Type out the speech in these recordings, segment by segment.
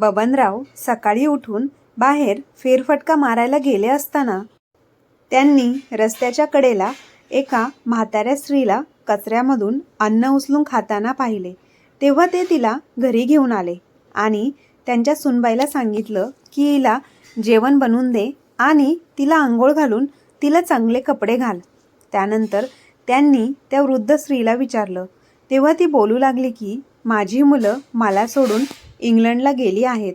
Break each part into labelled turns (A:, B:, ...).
A: बबनराव सकाळी उठून बाहेर फेरफटका मारायला गेले असताना त्यांनी रस्त्याच्या कडेला एका म्हाताऱ्या स्त्रीला कचऱ्यामधून अन्न उचलून खाताना पाहिले. तेव्हा ते तिला घरी घेऊन आले आणि त्यांच्या सुनबाईला सांगितलं की हिला जेवण बनवून दे आणि तिला आंघोळ घालून तिला चांगले कपडे घाल. त्यानंतर त्यांनी त्या वृद्ध स्त्रीला विचारलं. तेव्हा ती बोलू लागली की माझी मुलं मला सोडून इंग्लंडला गेली आहेत.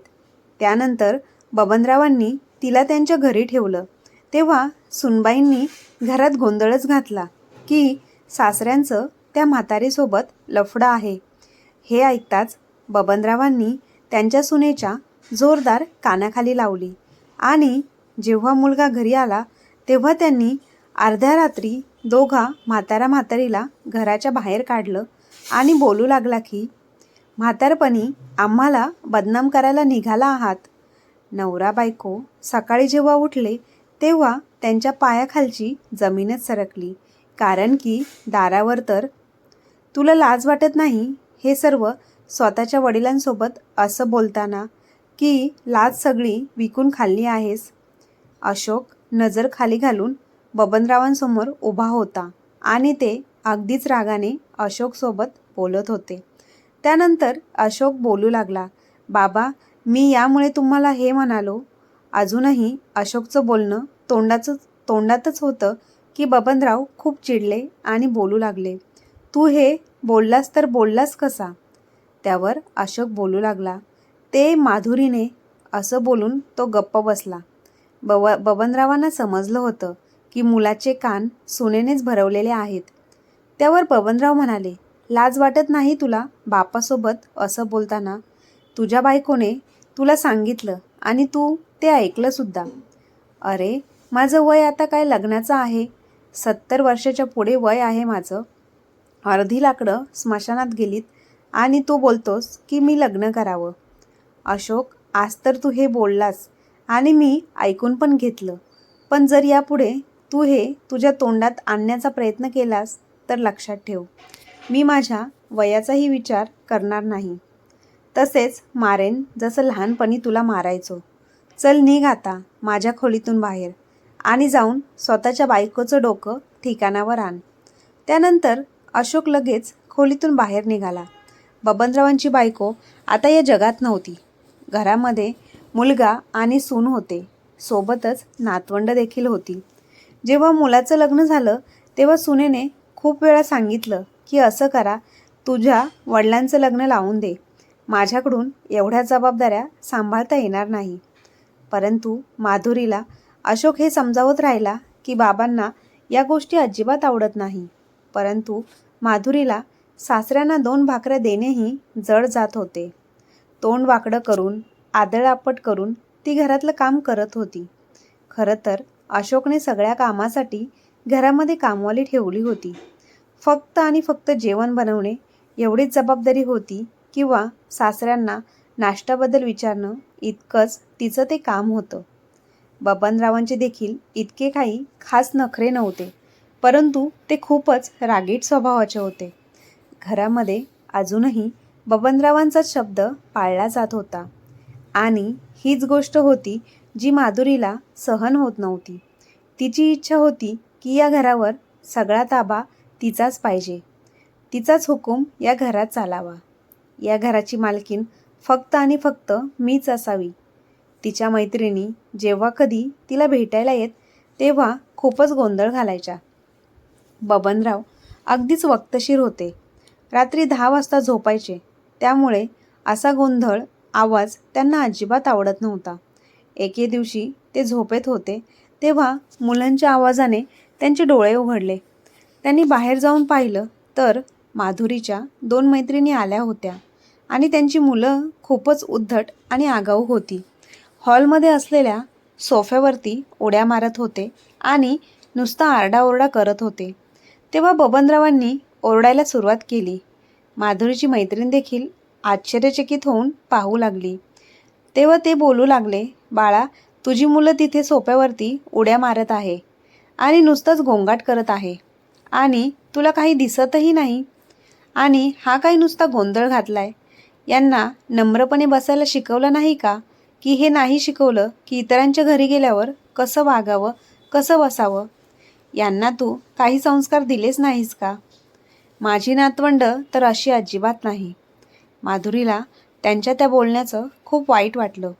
A: त्यानंतर बबनरावांनी तिला त्यांच्या घरी ठेवलं. तेव्हा सुनबाईंनी घरात गोंधळच घातला की सासऱ्यांचं त्या म्हातारीसोबत लफडं आहे. हे ऐकताच बबनरावांनी त्यांच्या सुनेच्या जोरदार कानाखाली लावली आणि जेव्हा मुलगा घरी आला तेव्हा त्यांनी अर्ध्या रात्री दोघा म्हातारा म्हातारीला घराच्या बाहेर काढलं आणि बोलू लागला की म्हातारपणी आम्हाला बदनाम करायला निघाला आहात. नवरा बायको सकाळी जेव्हा उठले तेव्हा त्यांच्या पायाखालची जमीनच सरकली. कारण की दारावर तर तुला लाज वाटत नाही? हे सर्व स्वतःच्या वडिलांसोबत असं बोलताना की लाज सगळी विकून खाल्ली आहेस. अशोक नजर खाली घालून बबनरावांसमोर उभा होता आणि ते अगदीच रागाने अशोकसोबत बोलत होते. त्यानंतर अशोक बोलू लागला बाबा मी यामुळे तुम्हाला हे म्हणालो. अजूनही अशोकचं बोलणं तोंडाचं तोंडातच होतं की बबनराव खूप चिडले आणि बोलू लागले तू हे बोललास तर बोललास कसा? त्यावर अशोक बोलू लागला ते माधुरीने असं बोलून तो गप्प बसला. बव बबनरावांना समजलं होतं की मुलाचे कान सुनेनेच भरवलेले आहेत. त्यावर बबनराव म्हणाले लाज वाटत नाही तुला बापासोबत असं बोलताना? तुझ्या बायकोने तुला सांगितलं आणि तू ते ऐकलंसुद्धा अरे माझं वय आता काय लग्नाचं आहे? सत्तर वर्षाच्या पुढे वय आहे माझं. अर्धी लाकडं स्मशानात गेलीत आणि तू बोलतोस की मी लग्न करावं. अशोक आज तर तू हे बोललास आणि मी ऐकून पण घेतलं. पण जर यापुढे तू हे तुझ्या तोंडात आणण्याचा प्रयत्न केलास तर लक्षात ठेव. मी माझ्या वयाचाही विचार करणार नाही. तसेच मारेन जसं लहानपणी तुला मारायचो. चल निघ आता माझ्या खोलीतून बाहेर आणि जाऊन स्वतःच्या बायकोचं डोकं ठिकाणावर आण. त्यानंतर अशोक लगेच खोलीतून बाहेर निघाला. बबनरावांची बायको आता या जगात नव्हती. घरामध्ये मुलगा आणि सून होते. सोबतच नातवंड देखील होती. जेव्हा मुलाचं लग्न झालं तेव्हा सुनेने खूप वेळा सांगितलं की असं करा तुझ्या वडिलांचं लग्न लावून दे. माझ्याकडून एवढ्या जबाबदाऱ्या सांभाळता येणार नाही. परंतु माधुरीला अशोक हे समजावत राहिला की बाबांना या गोष्टी अजिबात आवडत नाही. परंतु माधुरीला सासऱ्यांना दोन भाकऱ्या देणेही जड जात होते. तोंड वाकडं करून आदळआपट करून ती घरातलं काम करत होती. खरं तर अशोकने सगळ्या कामासाठी घरामध्ये कामवाली ठेवली होती. फक्त आणि फक्त जेवण बनवणे एवढीच जबाबदारी होती किंवा सासऱ्यांना नाश्त्याबद्दल विचारणं इतकंच तिचं ते काम होतं. बबनरावांचे देखील इतके काही खास नखरे नव्हते परंतु ते खूपच रागीट स्वभावाचे होते. घरामध्ये अजूनही बबनरावांचाच शब्द पाळला जात होता आणि हीच गोष्ट होती जी माधुरीला सहन होत नव्हती. तिची इच्छा होती की या घरावर सगळा ताबा तिचाच पाहिजे. तिचाच हुकूम या घरात चालावा. या घराची मालकीन फक्त आणि फक्त मीच असावी. तिच्या मैत्रिणी जेव्हा कधी तिला भेटायला येत तेव्हा खूपच गोंधळ घालायच्या. बबनराव अगदीच वक्तशीर होते. रात्री दहा वाजता झोपायचे. त्यामुळे असा गोंधळ आवाज त्यांना अजिबात आवडत नव्हता. एके दिवशी ते झोपेत होते तेव्हा मुलांच्या आवाजाने त्यांचे डोळे उघडले. त्यांनी बाहेर जाऊन पाहिलं तर माधुरीच्या दोन मैत्रिणी आल्या होत्या आणि त्यांची मुलं खूपच उद्धट आणि आगाऊ होती. हॉलमध्ये असलेल्या सोफ्यावरती उड्या मारत होते आणि नुसता आरडाओरडा करत होते. तेव्हा बबनरावांनी ओरडायला सुरुवात केली. माधुरीची मैत्रीण देखील आश्चर्यचकित होऊन पाहू लागली. तेव्हा ते बोलू लागले बाळा तुझी मुलं तिथे सोप्यावरती उड्या मारत आहे आणि नुसतंच गोंगाट करत आहे. आणि तुला काही दिसतही नाही. आणि हा काही नुसता गोंधळ घातलाय? यांना नम्रपणे बसायला शिकवलं नाही का? की हे नाही शिकवलं की इतरांच्या घरी गेल्यावर कसं वागावं कसं बसावं? यांना तू काही संस्कार दिलेच नाहीस का? माझी नातवंड तर अशी अजिबात नाही. माधुरीला त्यांच्या त्या बोलण्याचं खूप वाईट वाटलं.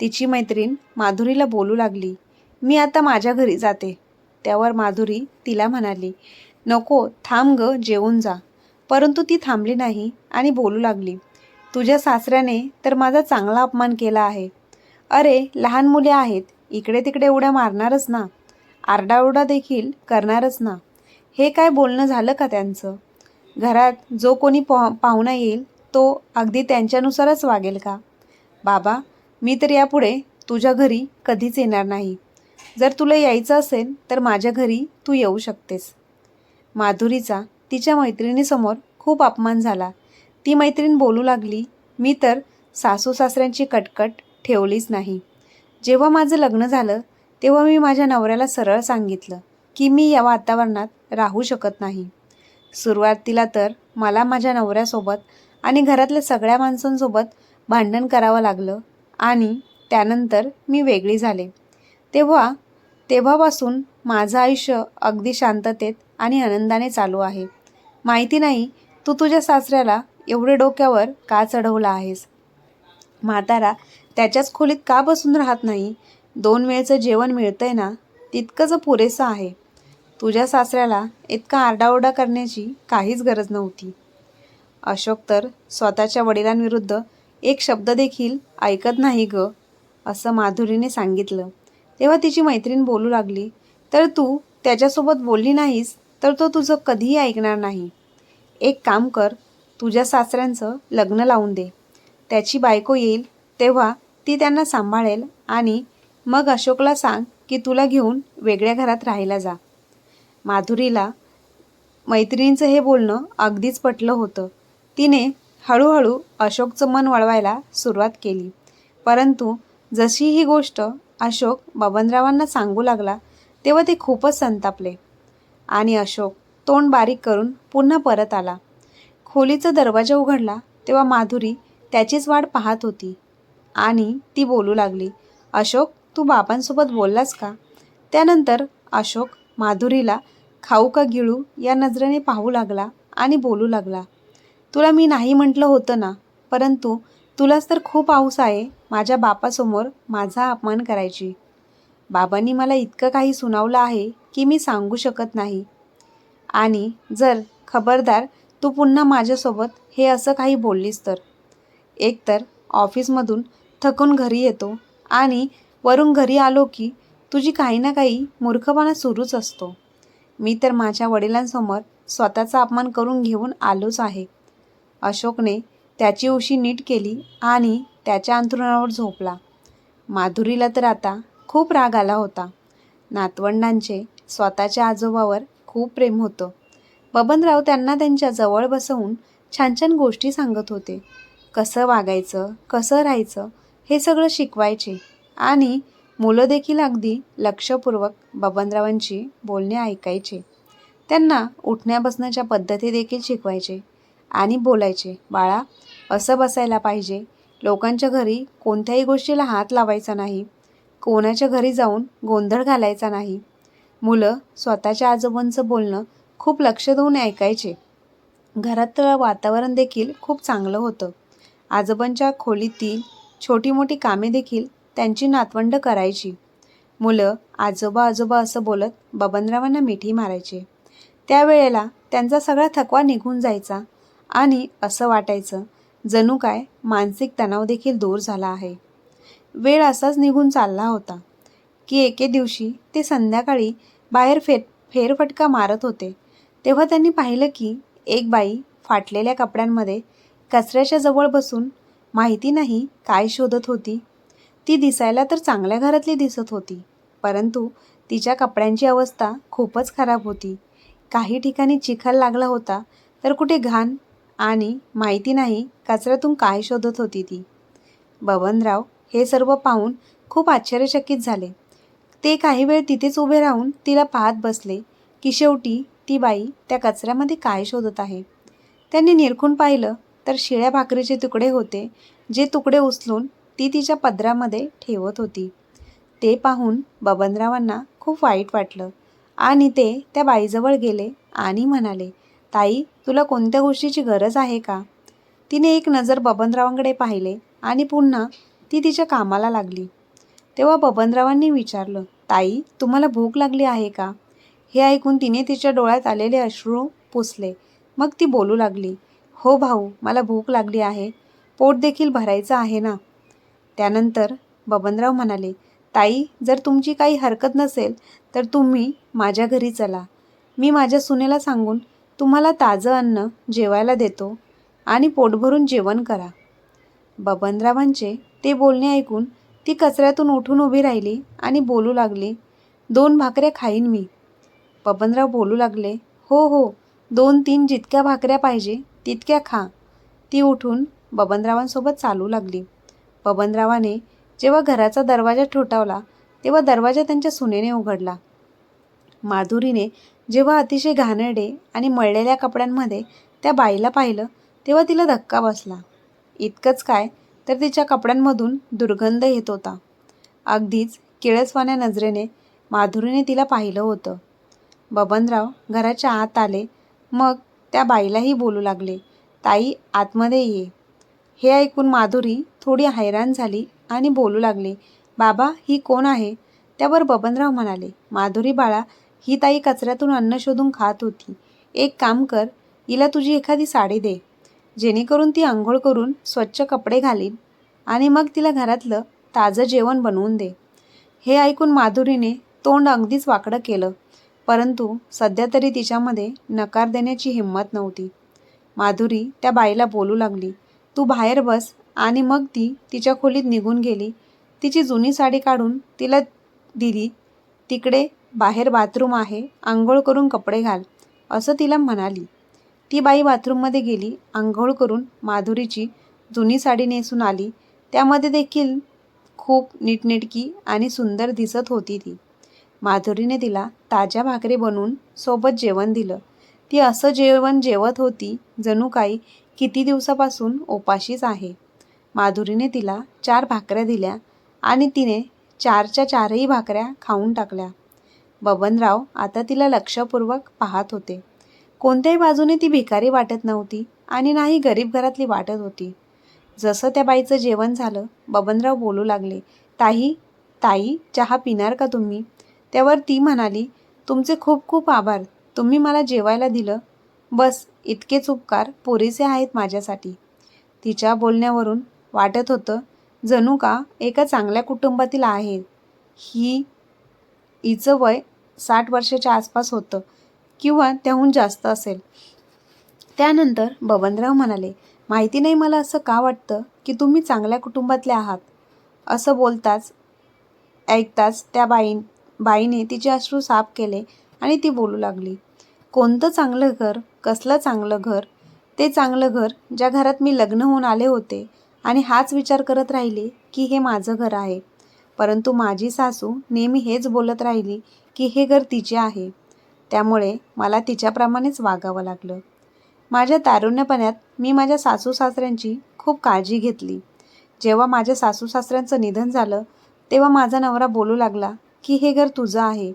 A: तिची मैत्रीण माधुरीला बोलू लागली. मी आता माझ्या घरी जाते. त्यावर माधुरी तिला म्हणाली नको थांब ग जेवून जा. परंतु ती थांबली नाही आणि बोलू लागली. तुझ्या सासऱ्याने तर माझा चांगला अपमान केला आहे. अरे लहान मुले आहेत इकडे तिकडे उड्या मारणारच ना. आरडाओरडा देखील करणारच ना. हे काय बोलणं झालं का त्यांचं? घरात जो कोणी पा पाहुणा येईल तो अगदी त्यांच्यानुसारच वागेल का? बाबा मी तर यापुढे तुझ्या घरी कधीच येणार नाही. जर तुला यायचं असेल तर माझ्या घरी तू येऊ शकतेस. माधुरीचा तिच्या मैत्रिणीसमोर खूप अपमान झाला. ती मैत्रीण बोलू लागली मी तर सासू सासऱ्यांची कटकट ठेवलीच नाही. जेव्हा माझं लग्न झालं तेव्हा मी माझ्या नवऱ्याला सरळ सांगितलं की मी या वातावरणात राहू शकत नाही. सुरुवातीला तर मला माझ्या नवऱ्यासोबत आणि घरातल्या सगळ्या माणसांसोबत भांडण करावं लागलं आणि त्यानंतर मी वेगळी झाले. तेव्हा तेव्हापासून माझं आयुष्य अगदी शांततेत आणि आनंदाने चालू आहे. माहिती नाही तू तुझ्या सासऱ्याला एवढे डोक्यावर का चढवलं आहेस? म्हातारा त्याच्याच खोलीत का बसून राहत नाही? दोन वेळचं जेवण मिळतंय ना तितकंच पुरेसं आहे. तुझ्या सासऱ्याला इतका आरडाओरडा करण्याची काहीच गरज नव्हती. अशोक तर स्वतःच्या वडिलांविरुद्ध एक शब्द देखील ऐकत नाही ग असं माधुरीने सांगितलं. तेव्हा तिची मैत्रीण बोलू लागली तर तू त्याच्यासोबत बोलली नाहीस तर तो तुझं कधीही ऐकणार नाही. एक काम कर तुझ्या सासऱ्यांचं लग्न लावून दे. त्याची बायको येईल तेव्हा ती त्यांना सांभाळेल आणि मग अशोकला सांग की तुला घेऊन वेगळ्या घरात राहायला जा. माधुरीला मैत्रिणींचं हे बोलणं अगदीच पटलं होतं. तिने हळूहळू अशोकचं मन वळवायला सुरुवात केली. परंतु जशी ही गोष्ट अशोक बबनरावांना सांगू लागला तेव्हा ते खूपच संतापले. आणि अशोक तोंड बारीक करून पुन्हा परत आला. खोलीचा दरवाजा उघडला तेव्हा माधुरी त्याचीच वाट पाहत होती. आणि ती बोलू लागली अशोक तू बाबांसोबत बोललास का? त्यानंतर अशोक माधुरीला खाऊ का गिळू? या नजरेने पाहू लागला आणि बोलू लागला तुला मी नाही म्हटलं होतं ना परंतु तुलाच तर खूप आऊस आहे माझ्या बापासमोर माझा अपमान करायची. बाबांनी मला इतकं काही सुनावलं आहे की मी सांगू शकत नाही. आणि जर खबरदार तू पुन्हा माझ्यासोबत हे असं काही बोललीस तर? एकतर ऑफिसमधून थकून घरी येतो आणि वरून घरी आलो की तुझी काही ना काही मूर्खपणा सुरूच असतो. मी तर माझ्या वडिलांसमोर स्वतःचा अपमान करून घेऊन आलोच आहे. अशोकने त्याची उशी नीट केली आणि त्याच्या अंथरुणावर झोपला. माधुरीला तर आता खूप राग आला होता. नातवंडांचे स्वतःच्या आजोबावर खूप प्रेम होतं. बबनराव त्यांना त्यांच्या जवळ बसवून छान छान गोष्टी सांगत होते. कसं वागायचं कसं राहायचं हे सगळं शिकवायचे आणि मुलं देखील अगदी लक्षपूर्वक बबनरावांची बोलणे ऐकायचे. त्यांना उठण्या बसण्याच्या पद्धती देखील शिकवायचे आणि बोलायचे बाळा असं बसायला पाहिजे. लोकांच्या घरी कोणत्याही गोष्टीला हात लावायचा नाही. कोणाच्या घरी जाऊन गोंधळ घालायचा नाही. मुलं स्वतःच्या आजोबांचं बोलणं खूप लक्ष देऊन ऐकायचे. घरातलं वातावरण देखील खूप चांगलं होतं. आजोबांच्या खोलीतील छोटी मोठी कामे देखील त्यांची नातवंड करायची. मुलं आजोबा आजोबा असं बोलत बबनरावांना मिठी मारायचे. त्यावेळेला त्यांचा सगळा थकवा निघून जायचा आणि असं वाटायचं जणू काय मानसिक तणाव देखील दूर झाला आहे. वेळ असाच निघून चालला होता की एके दिवशी ते संध्याकाळी बाहेर फेर फेरफटका मारत होते. तेव्हा त्यांनी पाहिलं की एक बाई फाटलेल्या कपड्यांमध्ये कचऱ्याच्या जवळ बसून माहिती नाही काय शोधत होती. ती दिसायला तर चांगल्या घरातली दिसत होती परंतु तिच्या कपड्यांची अवस्था खूपच खराब होती. काही ठिकाणी चिखल लागला होता तर कुठे घाण आणि माहिती नाही कचऱ्यातून काय शोधत होती ती. बबनराव हे सर्व पाहून खूप आश्चर्यचकित झाले. ते काही वेळ तिथेच उभे राहून तिला पाहत बसले की शेवटी ती बाई त्या कचऱ्यामध्ये काय शोधत आहे. त्यांनी निरखून पाहिलं तर शिळ्या भाकरीचे तुकडे होते जे तुकडे उचलून ती तिच्या पदरामध्ये ठेवत होती. ते पाहून बबनरावांना खूप वाईट वाटलं आणि ते त्या बाईजवळ गेले आणि म्हणाले ताई तुला कोणत्या गोष्टीची गरज आहे का? तिने एक नजर बबनरावांकडे पाहिले आणि पुन्हा ती तिच्या कामाला लागली. तेव्हा बबनरावांनी विचारलं ताई तुम्हाला भूक लागली आहे का? हे ऐकून तिने तिच्या डोळ्यात आलेले अश्रू पुसले. मग ती बोलू लागली हो भाऊ मला भूक लागली आहे. पोट देखील भरायचं आहे ना? त्यानंतर बबनराव म्हणाले ताई जर तुमची काही हरकत नसेल तर तुम्ही माझ्या घरी चला. मी माझ्या सुनेला सांगून तुम्हाला ताजं अन्न जेवायला देतो आणि पोटभरून जेवण करा. बबनरावांचे ते बोलणे ऐकून ती कचऱ्यातून उठून उभी राहिली आणि बोलू लागली दोन भाकऱ्या खाईन मी. बबनराव बोलू लागले हो हो दोन तीन जितक्या भाकऱ्या पाहिजे तितक्या खा. ती उठून बबनरावांसोबत चालू लागली. बबनरावाने जेव्हा घराचा दरवाजा ठोठावला तेव्हा दरवाजा त्यांच्या सुनेने उघडला. माधुरीने जेव्हा अतिशय घाणेरडे आणि मळलेल्या कपड्यांमध्ये त्या बाईला पाहिलं तेव्हा तिला धक्का बसला. इतकंच काय तर तिच्या कपड्यांमधून दुर्गंध येत होता. अगदीच किळसवाण्या नजरेने माधुरीने तिला पाहिलं होतं. बबनराव घराच्या आत आले मग त्या बाईलाही बोलू लागले ताई आतमध्ये ये. हे ऐकून माधुरी थोडी हैराण झाली आणि बोलू लागली बाबा ही कोण आहे? त्यावर बबनराव म्हणाले माधुरी बाळा ही ताई कचऱ्यातून अन्न शोधून खात होती. एक काम कर हिला तुझी एखादी साडी दे. जेणेकरून ती आंघोळ करून स्वच्छ कपडे घालीन आणि मग तिला घरातलं ताजं जेवण बनवून दे. हे ऐकून माधुरीने तोंड अगदीच वाकडं केलं परंतु सध्या तरी तिच्यामध्ये नकार देण्याची हिंमत नव्हती. माधुरी त्या बाईला बोलू लागली तू बाहेर बस आणि मग ती तिच्या खोलीत निघून गेली. तिची जुनी साडी काढून तिला दिली. तिकडे बाहेर बाथरूम आहे आंघोळ करून कपडे घाल असं तिला म्हणाली. ती बाई बाथरूममध्ये गेली आंघोळ करून माधुरीची जुनी साडी नेसून आली. त्यामध्ये देखील खूप नीटनेटकी आणि सुंदर दिसत होती ती. माधुरीने तिला ताज्या भाकरी बनवून सोबत जेवण दिलं. ती असं जेवण जेवत होती जणू काही किती दिवसापासून उपाशीच आहे. माधुरीने तिला चार भाकऱ्या दिल्या आणि तिने चारच्या चारही भाकऱ्या खाऊन टाकल्या. बबनराव आता तिला लक्षपूर्वक पाहत होते. कोणत्याही बाजूने ती भिकारी वाटत नव्हती आणि नाही गरीब घरातली वाटत होती. जसं त्या बाईचं जेवण झालं बबनराव बोलू लागले ताई ताई चहा पिणार का तुम्ही? त्यावर ती म्हणाली तुमचे खूप खूप आभार. तुम्ही मला जेवायला दिलं. बस इतकेच उपकार पुरेसे आहेत माझ्यासाठी. तिच्या बोलण्यावरून वाटत होतं जणू का एका चांगल्या कुटुंबातील आहे. ही हिचं वय साठ वर्षाच्या आसपास होतं किंवा त्याहून जास्त असेल. त्यानंतर बबनराव म्हणाले माहिती नाही मला असं का वाटतं की तुम्ही चांगल्या कुटुंबातले आहात असं बोलताच ऐकताच त्या बाई बाईने तिचे अश्रू साफ केले आणि ती बोलू लागली कोणतं चांगलं घर कसलं चांगलं घर? ते चांगलं घर ज्या घरात मी लग्न होऊन आले होते आणि हाच विचार करत राहिले की हे माझं घर आहे. परंतु माझी सासू नेहमी हेच बोलत राहिली की हे घर तिचे आहे. त्यामुळे मला तिच्याप्रमाणेच वागावं लागलं. माझ्या तारुण्यपणात मी माझ्या सासू सासऱ्यांची खूप काळजी घेतली. जेव्हा माझ्या सासू सासऱ्यांचं निधन झालं तेव्हा माझा नवरा बोलू लागला की हे घर तुझं आहे.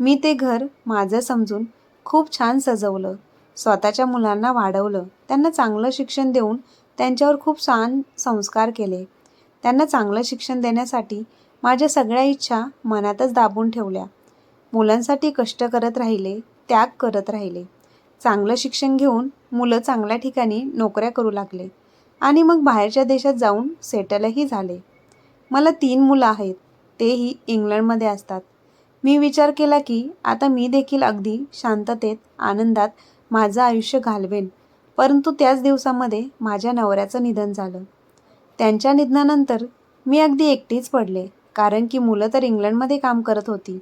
A: मी ते घर माझं समजून खूप छान सजवलं. स्वतःच्या मुलांना वाढवलं. त्यांना चांगलं शिक्षण देऊन त्यांच्यावर खूप छान संस्कार केले. त्यांना चांगलं शिक्षण देण्यासाठी माझ्या सगळ्या इच्छा मनातच दाबून ठेवल्या. मुलांसाठी कष्ट करत राहिले त्याग करत राहिले. चांगलं शिक्षण घेऊन मुलं चांगल्या ठिकाणी नोकऱ्या करू लागले आणि मग बाहेरच्या देशात जाऊन सेटलही झाले. मला तीन मुलं आहेत तेही इंग्लंडमध्ये असतात. मी विचार केला की आता मी देखील अगदी शांततेत आनंदात माझं आयुष्य घालवेन परंतु त्याच दिवसामध्ये माझ्या नवऱ्याचं निधन झालं. त्यांच्या निधनानंतर मी अगदी एकटीच पडले कारण की मुलं तर इंग्लंडमध्ये काम करत होती.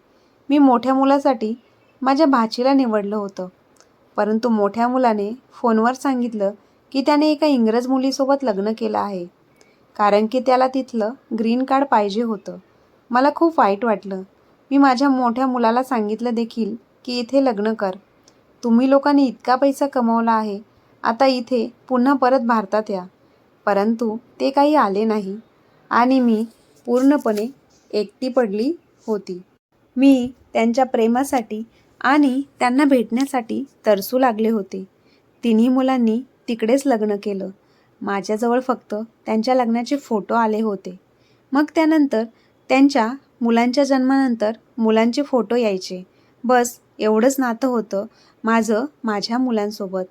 A: मी मोठ्या मुलासाठी माझ्या भाचीला निवडलं होतं. परंतु मोठ्या मुलाने फोनवर सांगितलं की त्याने एका इंग्रज मुलीसोबत लग्न केलं आहे. कारण की त्याला तिथलं ग्रीन कार्ड पाहिजे होतं. मला खूप वाईट वाटलं. मी माझ्या मोठ्या मुलाला सांगितलं देखील की इथे लग्न कर. तुम्ही लोकांनी इतका पैसा कमवला आहे. आता इथे पुन्हा परत भारतात या. परंतु ते काही आले नाही. आणि मी पूर्णपणे एकटी पडली होती. मी त्यांच्या प्रेमासाठी आणि त्यांना भेटण्यासाठी तरसू लागले होते. तिन्ही मुलांनी तिकडेच लग्न केलं. माझ्याजवळ फक्त त्यांच्या लग्नाचे फोटो आले होते. मग त्यानंतर त्यांच्या मुलांच्या जन्मानंतर मुलांचे फोटो यायचे. बस एवढंच नातं होतं माझं माझ्या मुलांसोबत.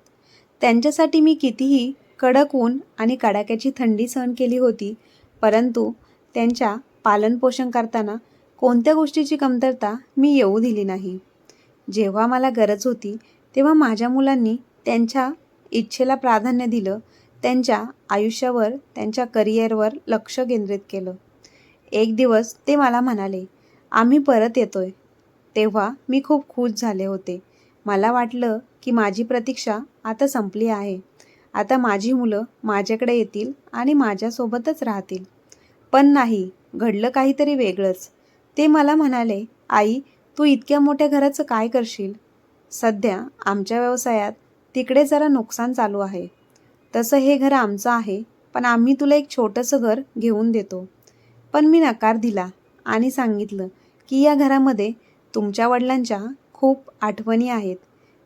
A: त्यांच्यासाठी मी कितीही कडक ऊन आणि कडाक्याची थंडी सहन केली होती परंतु त्यांच्या पालनपोषण करताना कोणत्या गोष्टीची कमतरता मी येऊ दिली नाही. जेव्हा मला गरज होती तेव्हा माझ्या मुलांनी त्यांच्या इच्छेला प्राधान्य दिलं त्यांच्या आयुष्यावर त्यांच्या करिअरवर लक्ष केंद्रित केलं. एक दिवस ते मला म्हणाले आम्ही परत येतोय. तेव्हा मी खूप खुश झाले होते. मला वाटलं की माझी प्रतीक्षा आता संपली आहे. आता माझी मुलं माझ्याकडे येतील आणि माझ्यासोबतच राहतील. पण नाही घडलं काहीतरी वेगळंच. ते मला म्हणाले आई तू इतक्या मोठ्या घराचं काय करशील? सध्या आमच्या व्यवसायात तिकडे जरा नुकसान चालू आहे. तसं हे घर आमचं आहे पण आम्ही तुला एक छोटंसं घर घेऊन देतो. पण मी नकार दिला आणि सांगितलं की या घरामध्ये तुमच्या वडिलांच्या खूप आठवणी आहेत.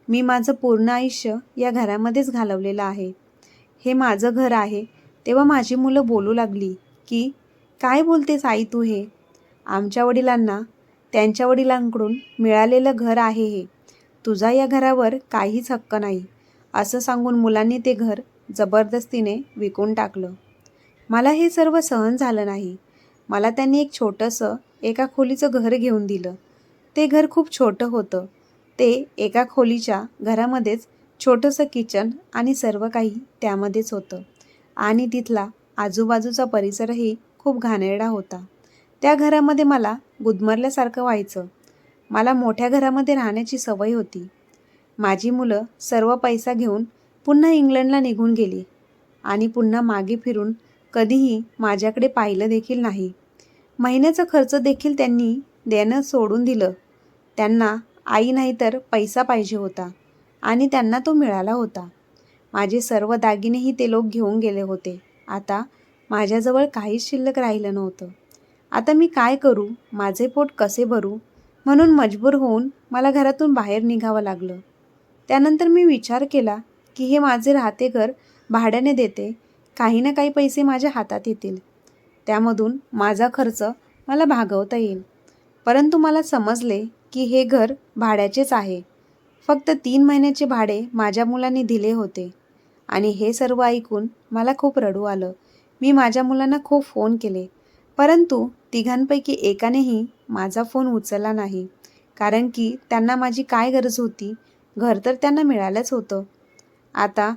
A: मी माझं पूर्ण आयुष्य या घरामध्येच घालवलेलं आहे. हे माझं घर आहे. तेव्हा माझी मुलं बोलू लागली की काय बोलतेस आई तू हे? आमच्या वडिलांना त्यांच्या वडिलांकडून मिळालेलं घर आहे हे. तुझा या घरावर काहीच हक्क नाही असं सांगून मुलांनी ते घर जबरदस्तीने विकून टाकलं. मला हे सर्व सहन झालं नाही. मला त्यांनी एक छोटंसं एका खोलीचं घर घेऊन दिलं. ते घर खूप छोटं होतं. ते एका खोलीच्या घरामध्येच छोटंसं किचन आणि सर्व काही त्यामध्येच होतं. आणि तिथला आजूबाजूचा परिसरही खूप घाणेरडा होता. त्या घरामध्ये मला गुदमरल्यासारखं व्हायचं. मला मोठ्या घरामध्ये राहण्याची सवय होती. माझी मुलं सर्व पैसा घेऊन पुन्हा इंग्लंडला निघून गेली आणि पुन्हा मागे फिरून कधीही माझ्याकडे पाहिलं देखील नाही. महिन्याचा खर्च देखील त्यांनी देणं सोडून दिलं. त्यांना आई नाही तर पैसा पाहिजे होता आणि त्यांना तो मिळाला होता. माझे सर्व दागिनेही ते लोक घेऊन गेले होते. आता माझ्याजवळ काहीच शिल्लक राहिलं नव्हतं. आता मी काय करू? माझे पोट कसे भरू? म्हणून मजबूर होऊन मला घरातून बाहेर निघावं लागलं. त्यानंतर मी विचार केला की हे माझे राहते घर भाड्याने देते. काही ना काही पैसे माझ्या हातात येतील. त्यामधून माझा खर्च मला भागवता येईल. परंतु मला समजले की हे घर भाड्याचेच आहे. फक्त तीन महिन्याचे भाडे माझ्या मुलांनी दिले होते. आणि हे सर्व ऐकून मला खूप रडू आलं. मी माझ्या मुलांना खूप फोन केले. परंतु तिघांपैकी एकानेही माझा फोन उचलला नाही. कारण की त्यांना माझी काय गरज होती? घर तर त्यांना मिळालंच होतं. आता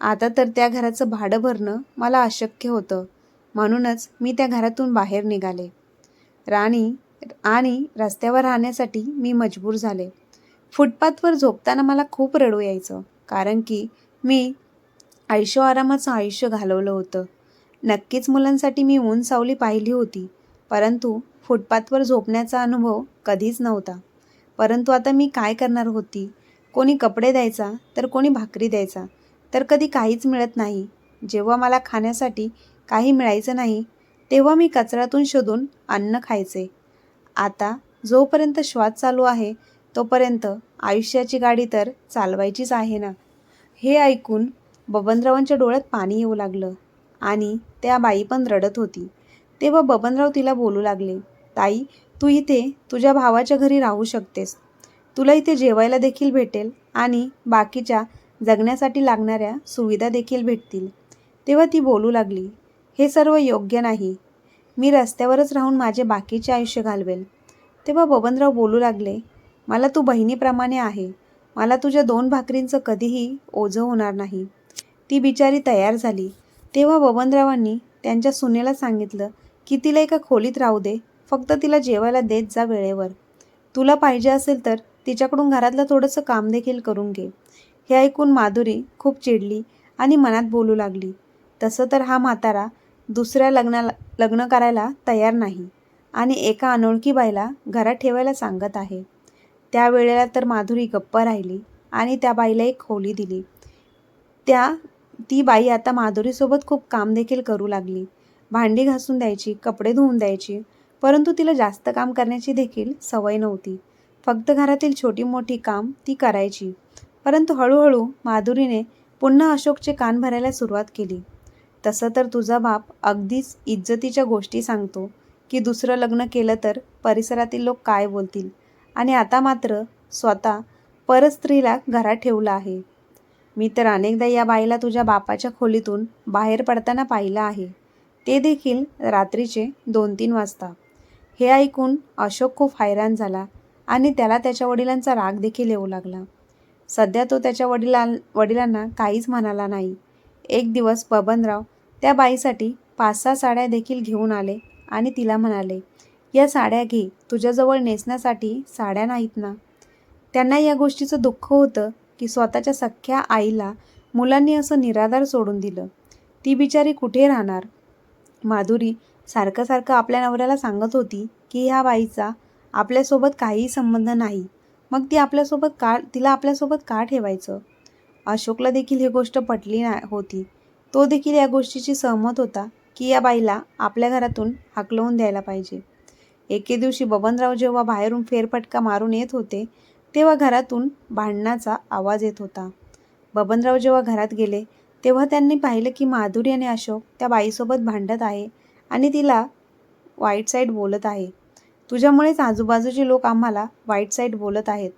A: आता तर त्या घराचं भाडं भरणं मला अशक्य होतं. म्हणूनच मी त्या घरातून बाहेर निघाले. राणी आणि रस्त्यावर राहण्यासाठी मी मजबूर झाले. फुटपाथवर झोपताना मला खूप रडू यायचं. कारण की मी आयुष्य आरामाचं आयुष्य घालवलं होतं. नक्कीच मुलांसाठी मी ऊन सावली पाहिली होती. परंतु फुटपाथवर झोपण्याचा अनुभव कधीच नव्हता. परंतु आता मी काय करणार होती? कोणी कपडे द्यायचा तर कोणी भाकरी द्यायचा? तर कधी काहीच मिळत नाही. जेव्हा मला खाण्यासाठी काही मिळायचं नाही तेव्हा मी कचऱ्यातून शोधून अन्न खायचे. आता जोपर्यंत श्वास चालू आहे तोपर्यंत आयुष्याची गाडी तर चालवायचीच आहे ना? हे ऐकून बबनरावांच्या डोळ्यात पाणी येऊ लागलं आणि त्या बाई पण रडत होती. तेव्हा बबनराव तिला बोलू लागले ताई तू इथे तुझ्या भावाच्या घरी राहू शकतेस. तुला इथे जेवायला देखील भेटेल आणि बाकीच्या जगण्यासाठी लागणाऱ्या सुविधा देखील भेटतील. तेव्हा ती बोलू लागली हे सर्व योग्य नाही. मी रस्त्यावरच राहून माझे बाकीचे आयुष्य घालवेल. तेव्हा बबनराव बोलू लागले मला तू बहिणीप्रमाणे आहे. मला तुझ्या दोन भाकरींचं कधीही ओझं होणार नाही. ती बिचारी तयार झाली. तेव्हा बबनरावांनी त्यांच्या सुनेला सांगितलं की तिला एका खोलीत राहू दे फक्त तिला जेवायला देत जा वेळेवर. तुला पाहिजे असेल तर तिच्याकडून घरातलं थोडंसं काम देखील करून घे. हे ऐकून माधुरी खूप चिडली आणि मनात बोलू लागली. तसं तर हा म्हातारा दुसऱ्या लग्नाला लग्न करायला तयार नाही आणि एका अनोळखी बाईला घरात ठेवायला सांगत आहे. त्या वेळेला तर माधुरी गप्प राहिली आणि त्या बाईला एक खोली दिली. त्या ती बाई आता माधुरीसोबत खूप काम देखील करू लागली. भांडी घासून द्यायची कपडे धुवून द्यायची. परंतु तिला जास्त काम करण्याची देखील सवय नव्हती. फक्त घरातील छोटी मोठी काम ती करायची. परंतु हळूहळू माधुरीने पुन्हा अशोकचे कान भरायला सुरुवात केली. तसं तर तुझा बाप अगदीच इज्जतीच्या गोष्टी सांगतो की दुसरं लग्न केलं तर परिसरातील लोक काय बोलतील? आणि आता मात्र स्वतः परस्त्रीला घरात ठेवलं आहे. मी तर अनेकदा या बाईला तुझ्या बापाच्या खोलीतून बाहेर पडताना पाहिलं आहे. ते देखील रात्रीचे दोन तीन वाजता. हे ऐकून अशोक खूप हैराण झाला आणि त्याला त्याच्या वडिलांचा राग देखील येऊ लागला. सध्या तो त्याच्या वडिला वडिलांना काहीच म्हणाला नाही. एक दिवस बबनराव त्या बाईसाठी पाच सहा साड्या देखील घेऊन आले आणि तिला म्हणाले या साड्या घे तुझ्याजवळ नेसण्यासाठी साड्या नाहीत ना. त्यांना या गोष्टीचं दुःख होतं की स्वतःच्या सख्ख्या आईला मुलांनी असं निराधार सोडून दिलं. ती बिचारी कुठे राहणार? माधुरी सारखं सारखं आपल्या नवऱ्याला सांगत होती की ह्या बाईचा आपल्यासोबत काहीही संबंध नाही. मग ती आपल्यासोबत का तिला आपल्यासोबत का ठेवायचं? अशोकला देखील ही गोष्ट पटली ना होती. तो देखील या गोष्टीची सहमत होता की या बाईला आपल्या घरातून हाकलवून द्यायला पाहिजे. एके दिवशी बबनराव जेव्हा बाहेरून फेरफटका मारून येत होते तेव्हा घरातून भांडणाचा आवाज येत होता. बबनराव जेव्हा घरात गेले तेव्हा त्यांनी पाहिलं की माधुरी आणि अशोक त्या बाईसोबत भांडत आहे आणि तिला वाईट साईड बोलत आहे. तुझ्यामुळेच आजूबाजूचे लोक आम्हाला वाईट साईड बोलत आहेत.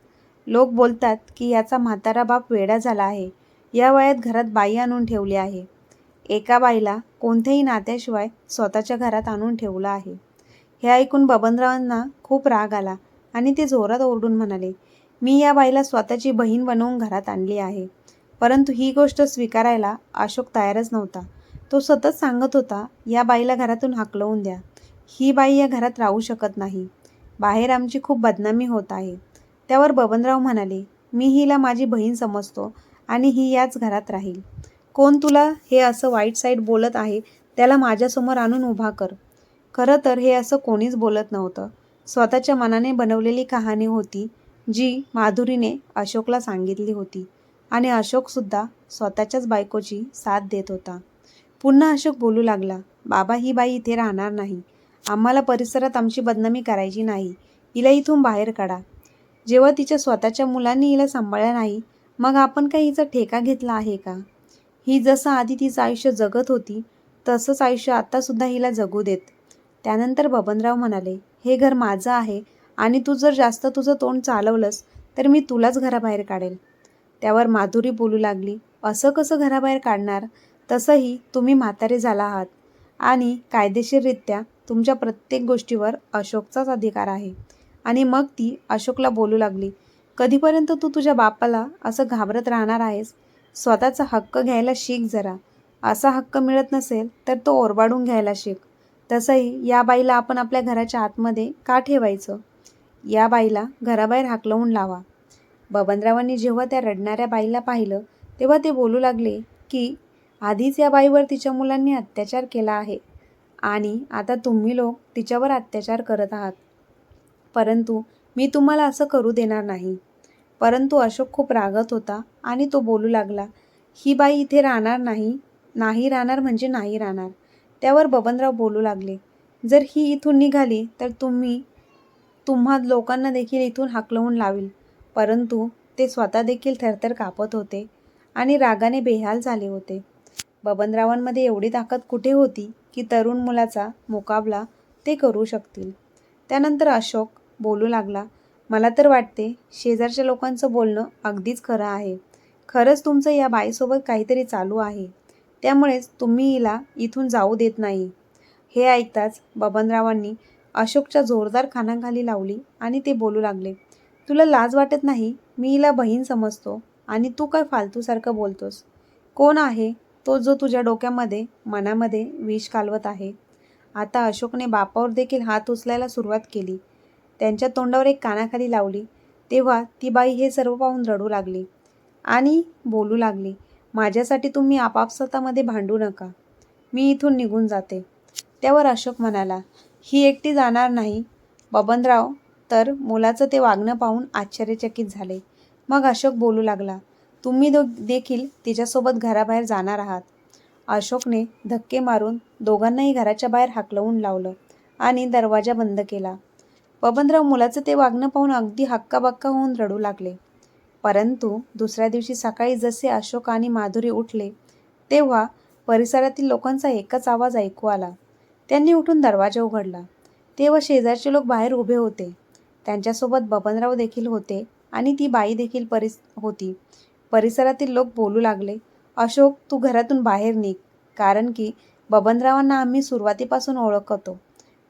A: लोक बोलतात की याचा म्हातारा बाप वेडा झाला आहे. या वयात घरात बाई आणून ठेवली आहे. एका बाईला कोणत्याही नात्याशिवाय स्वतःच्या घरात आणून ठेवलं आहे. हे ऐकून बबनरावांना खूप राग आला आणि ते जोरात ओरडून म्हणाले मी या बाईला स्वतःची बहीण बनवून घरात आणली आहे. परंतु ही गोष्ट स्वीकारायला अशोक तयारच नव्हता. तो सतत सांगत होता या बाईला घरातून हाकलवून द्या. ही बाई या घरात राहू शकत नाही. बाहेर आमची खूप बदनामी होत आहे. त्यावर बबनराव म्हणाले मी हिला माझी बहीण समजतो आणि ही याच घरात राहील. कोण तुला हे असं वाईट साईड बोलत आहे त्याला माझ्यासमोर आणून उभा कर. खरं तर हे असं कोणीच बोलत नव्हतं. स्वतःच्या मनाने बनवलेली कहाणी होती जी माधुरीने अशोकला सांगितली होती. आणि अशोकसुद्धा स्वतःच्याच बायकोची साथ देत होता. पुन्हा अशोक बोलू लागला बाबा ही बाई इथे राहणार नाही. आम्हाला परिसरात आमची बदनामी करायची नाही. हिला इथून बाहेर काढा. जेव्हा तिच्या स्वतःच्या मुलांनी हिला सांभाळलं नाही मग आपण काही हिचा ठेका घेतला आहे का? ही जसं आधी तिचं आयुष्य जगत होती तसंच आयुष्य आत्तासुद्धा हिला जगू देत त्यानंतर बबनराव म्हणाले हे घर माझं आहे आणि तू जर जास्त तुझं तोंड चालवलंस तर मी तुलाच घराबाहेर काढेल. त्यावर माधुरी बोलू लागली असं कसं घराबाहेर काढणार? तसंही तुम्ही म्हातारे झाला आहात. आणि कायदेशीररित्या तुमच्या प्रत्येक गोष्टीवर अशोकचाच अधिकार आहे. आणि मग ती अशोकला बोलू लागली कधीपर्यंत तू तुझ्या बापाला असं घाबरत राहणार आहेस? स्वतःचा हक्क घ्यायला शिक जरा. असा हक्क मिळत नसेल तर तो ओरबाडून घ्यायला शिक. तसंही या बाईला आपण आपल्या घराच्या आतमध्ये का ठेवायचं? या बाईला घराबाहेर हाकलवून लावा. बबनरावांनी जेव्हा त्या रडणाऱ्या बाईला पाहिलं तेव्हा ते बोलू लागले की आधीच या बाईवर तिच्या मुलांनी अत्याचार केला आहे आणि आता तुम्ही लोक तिच्यावर अत्याचार करत आहात. परंतु मी तुम्हाला असं करू देणार नाही. परंतु अशोक खूप रागत होता आणि तो बोलू लागला ही बाई इथे राहणार नाही नाही राहणार म्हणजे नाही राहणार. त्यावर बबनराव बोलू लागले जर ही इथून निघाली तर तुम्ही तुम्हा लोकांना देखील इथून हाकलवून लावील. परंतु ते स्वतः देखील थरथर कापत होते आणि रागाने बेहाल झाले होते. बबनरावांमध्ये एवढी ताकद कुठे होती की तरुण मुलाचा मुकाबला ते करू शकतील? त्यानंतर अशोक बोलू लागला मला तर वाटते शेजारच्या लोकांचं बोलणं अगदीच खरं आहे. खरंच तुमचं या बाईसोबत काहीतरी चालू आहे. त्यामुळेच तुम्ही हिला इथून जाऊ देत नाही. हे ऐकताच बबनरावांनी अशोकच्या जोरदार खानाखाली लावली आणि ते बोलू लागले तुला लाज वाटत नाही? मी हिला बहीण समजतो. आणि तू काय फालतूसारखं बोलतोस? कोण आहे तो जो तुझ्या डोक्यामध्ये मनामध्ये विष कालवत आहे? आता अशोकने बापावर देखील हात उचलायला सुरुवात केली. त्यांच्या तोंडावर एक कानाखाली लावली. तेव्हा ती बाई हे सर्व पाहून रडू लागली. आणि बोलू लागली माझ्यासाठी तुम्ही आपापसातामध्ये भांडू नका. मी इथून निघून जाते. त्यावर अशोक म्हणाला ही एकटी जाणार नाही. बबनराव तर मुलाचं ते वागणं पाहून आश्चर्यचकित झाले. मग अशोक बोलू लागला तुम्ही दो देखील तिच्यासोबत घराबाहेर जाणार आहात. अशोकने धक्के मारून दोघांनाही घराच्या बाहेर हाकलवून लावलं आणि दरवाजा बंद केला. बबनराव मुलाचं ते वागणं पाहून अगदी हक्काबक्का होऊन रडू लागले. परंतु दुसऱ्या दिवशी सकाळी जसे अशोक आणि माधुरी उठले तेव्हा परिसरातील लोकांचा एकच आवाज ऐकू आला. त्यांनी उठून दरवाजा उघडला. तेव्हा शेजारचे लोक बाहेर उभे होते. त्यांच्यासोबत बबनराव देखील होते आणि ती बाई देखील परिस होती. परिसरातील लोक बोलू लागले अशोक तू घरातून बाहेर निघ कारण की बबनरावांना आम्ही सुरुवातीपासून ओळखतो.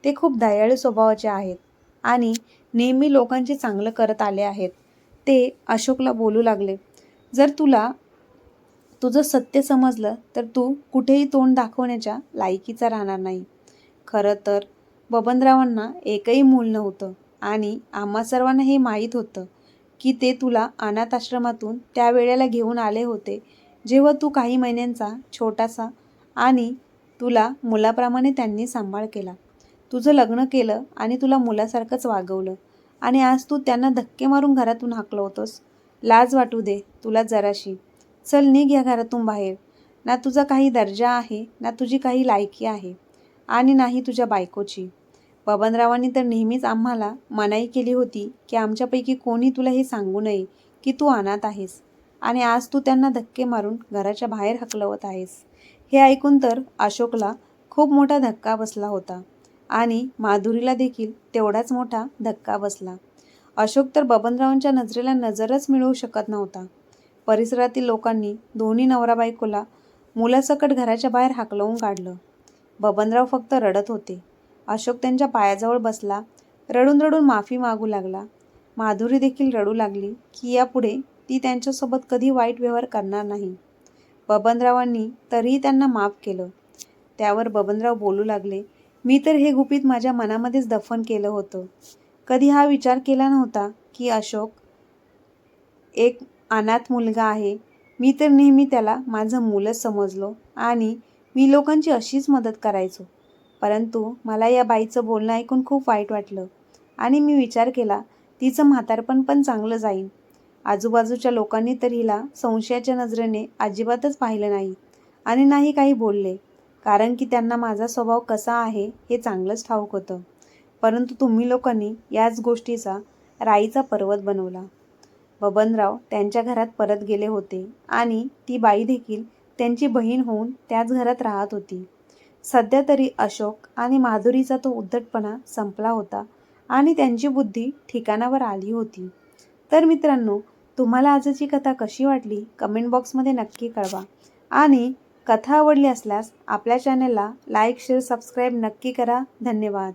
A: ते खूप दयाळू स्वभावाचे आहेत आणि नेहमी लोकांचे चांगलं करत आले आहेत. ते अशोकला बोलू लागले जर तुला तुझं सत्य समजलं तर तू कुठेही तोंड दाखवण्याच्या लायकीचा राहणार नाही. खरं तर बबनरावांना एकही मूल नव्हतं. आणि आम्हा सर्वांना हे माहीत होतं की ते तुला अनाथ आश्रमातून त्या वेळेला घेऊन आले होते जेव्हा तू काही महिन्यांचा छोटासा आणि तुला मुलाप्रमाणे त्यांनी सांभाळ केला. तुझं लग्न केलं आणि तुला मुलासारखंच वागवलं आणि आज तू त्यांना धक्के मारून घरातून हाकलं होतंस. लाज वाटू दे तुला जराशी. चल निघ या घरातून बाहेर. ना तुझा काही दर्जा आहे ना तुझी काही लायकी आहे आणि नाही तुझ्या बायकोची. बबनरावांनी तर नेहमीच आम्हाला मनाई केली होती की आमच्यापैकी कोणी तुला हे सांगू नये की तू अनाथ आहेस. आणि आज तू त्यांना धक्के मारून घराच्या बाहेर हकलवत आहेस. हे ऐकून तर अशोकला खूप मोठा धक्का बसला होता. आणि माधुरीला देखील तेवढाच मोठा धक्का बसला. अशोक तर बबनरावांच्या नजरेला नजरच मिळवू शकत नव्हता. परिसरातील लोकांनी दोन्ही नवरा बायकोला मुलासकट घराच्या बाहेर हाकलवून काढलं. बबनराव फक्त रडत होते. अशोक त्यांच्या पायाजवळ बसला रडून रडून माफी मागू लागला. माधुरी देखील रडू लागली की यापुढे ती त्यांच्यासोबत कधी वाईट व्यवहार करणार नाही. बबनरावांनी तरीही त्यांना माफ केलं. त्यावर बबनराव बोलू लागले मी तर हे गुपित माझ्या मनामध्येच दफन केलं होतं. कधी हा विचार केला नव्हता की अशोक एक अनाथ मुलगा आहे. मी तर नेहमी त्याला माझं मुलंच समजलो आणि मी लोकांची अशीच मदत करायचो. परंतु मला या बाईचं बोलणं ऐकून खूप वाईट वाटलं. आणि मी विचार केला तिचं म्हातारपण पण चांगलं जाईल आजूबाजूच्या लोकांनी तर हिला संशयाच्या नजरेने अजिबातच पाहिलं नाही आणि नाही काही बोलले. कारण की त्यांना माझा स्वभाव कसा आहे हे चांगलंच ठाऊक होतं. परंतु तुम्ही लोकांनी याच गोष्टीचा राईचा पर्वत बनवला. बबनराव त्यांच्या घरात परत गेले होते आणि ती बाई देखील त्यांची बहीण होऊन त्याच घरात राहत होती. सध्या तरी अशोक आणि माधुरीचा तो उद्धटपणा संपला होता आणि त्यांची बुद्धी ठिकाणावर आली होती. तर मित्रांनो तुम्हाला आजची कथा कशी वाटली कमेंट बॉक्समध्ये नक्की कळवा आणि कथा आवडली असल्यास आपल्या चॅनलला लाईक शेअर सबस्क्राईब नक्की करा. धन्यवाद.